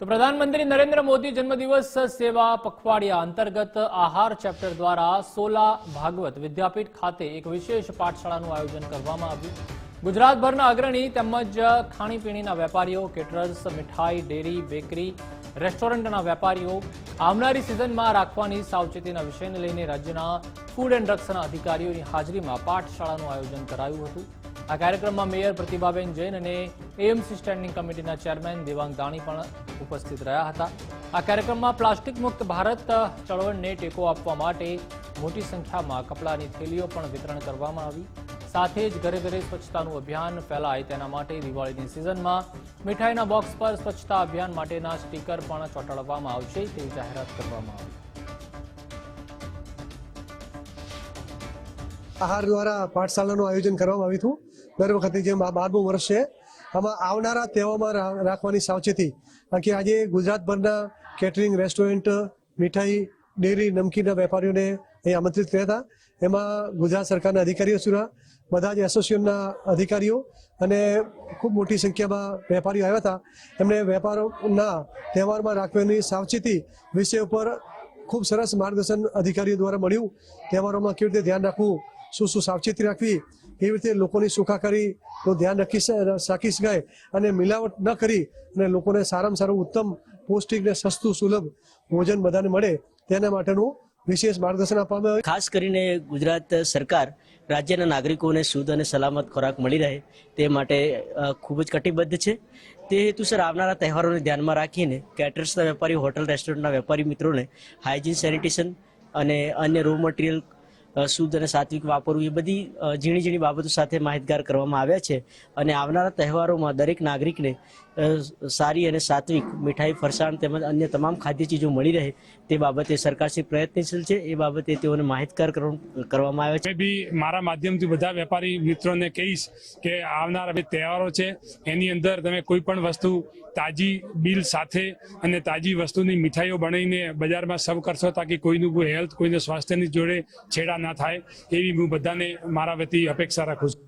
તો પ્રધાનમંત્રી નરેન્દ્ર મોદી જન્મદિવસ સેવા પખવાડિયા અંતર્ગત આહાર ચેપ્ટર દ્વારા સોલા ભાગવત વિદ્યાપીઠ ખાતે એક વિશેષ પાઠશાળાનું આયોજન કરવામાં આવ્યું. ગુજરાતભરના અગ્રણી તેમજ ખાણીપીણીના વેપારીઓ કેટરર્સ મીઠાઈ, ડેરી, બેકરી, રેસ્ટોરન્ટના વેપારીઓ આવનારી સિઝનમાં રાખવાની સાવચેતીના વિષયને લઈને રાજ્યના ફૂડ એન્ડ ડ્રગ્સના અધિકારીઓની હાજરીમાં પાઠશાળાનું આયોજન કરાયું હતું. આ કાર્યક્રમમાં મેયર પ્રતિભાબેન જૈન અને એએમસી સ્ટેન્ડિંગ કમિટીના ચેરમેન દેવાંગ દાણી પણ ઉપસ્થિત રહ્યા હતા. આ કાર્યક્રમમાં પ્લાસ્ટિક મુક્ત ભારત ચળવળને ટેકો આપવા માટે મોટી સંખ્યામાં કપડાની થેલીઓ પણ વિતરણ કરવામાં આવી. સાથે જ ઘરે ઘરે સ્વચ્છતાનું અભિયાન ફેલાય તેના માટે દિવાળીની સિઝનમાં મીઠાઈના બોક્સ પર સ્વચ્છતા અભિયાન માટેના સ્ટીકર પણ ચોંટાડવામાં આવશે તેવી જાહેરાત કરવામાં આવી. આહાર દ્વારા પાઠશાલાનું આયોજન કરવામાં આવ્યું હતું. દર વખતે જેમ આ બારમું વર્ષ છે, આમાં આવનારા તહેવારમાં રાખવાની સાવચેતી કારણ કે આજે ગુજરાતભરના કેટરિંગ રેસ્ટોરન્ટ મીઠાઈ, ડેરી, નમકીનના વેપારીઓને અહીં આમંત્રિત કર્યા હતા. એમાં ગુજરાત સરકારના અધિકારીઓ સુરા બધા જ એસોસિએશનના અધિકારીઓ અને ખૂબ મોટી સંખ્યામાં વેપારીઓ આવ્યા હતા. એમણે વેપારોના તહેવારમાં રાખવાની સાવચેતી વિષય ઉપર ખૂબ સરસ માર્ગદર્શન અધિકારીઓ દ્વારા મળ્યું. તહેવારોમાં કેવી રીતે ધ્યાન રાખવું શું શું સાવચેતી રાખવી? કેવી રીતે લોકોની સુખાકારીનું ધ્યાન રાખી રાખી શકાય અને મિલાવટ ન કરી અને લોકોને સારામાં સારું ઉત્તમ, પૌષ્ટિક ને સસ્તું, સુલભ ભોજન બધાને મળે, તેના માટેનું વિશેષ માર્ગદર્શન આપવામાં આવે ખાસ કરીને ગુજરાત સરકાર રાજ્યના નાગરિકોને શુદ્ધ અને સલામત ખોરાક મળી રહે તે માટે ખૂબ જ કટિબદ્ધ છે. તે હેતુસર આવનારા તહેવારોને ધ્યાનમાં રાખીને કેટર્સના વેપારી, હોટલ, રેસ્ટોરન્ટના વેપારી મિત્રોને હાઇજીન, સેનિટેશન અને અન્ય રો મટીરિયલ શુદ્ધ અને સાત્વિક વાપરવું એ બધી ઝીણી ઝીણી બાબતો સાથે માહિતગાર કરવામાં આવ્યા છે અને આવનારા તહેવારોમાં દરેક નાગરિકને સારી અને સાત્વિક મીઠાઈ, ફરસાણ તેમજ અન્ય તમામ ખાદ્ય ચીજો મળી રહે તે બાબતે સરકારશ્રી પ્રયત્નશીલ છે. એ બાબતે તેઓને માહિતગાર કરવા- કરવામાં આવે છે. બી મારા માધ્યમથી બધા વેપારી મિત્રોને કહીશ કે આવનારા બે તહેવારો છે, એની અંદર તમે કોઈ પણ વસ્તુ તાજી બિલ સાથે અને તાજી વસ્તુની મીઠાઈઓ બનાવીને બજારમાં સર્વ કરશો તાકી કોઈનું કોઈ હેલ્થ, કોઈને સ્વાસ્થ્યની જોડે છેડા ના થાય એવી હું બધાને મારા વતી અપેક્ષા રાખું છું.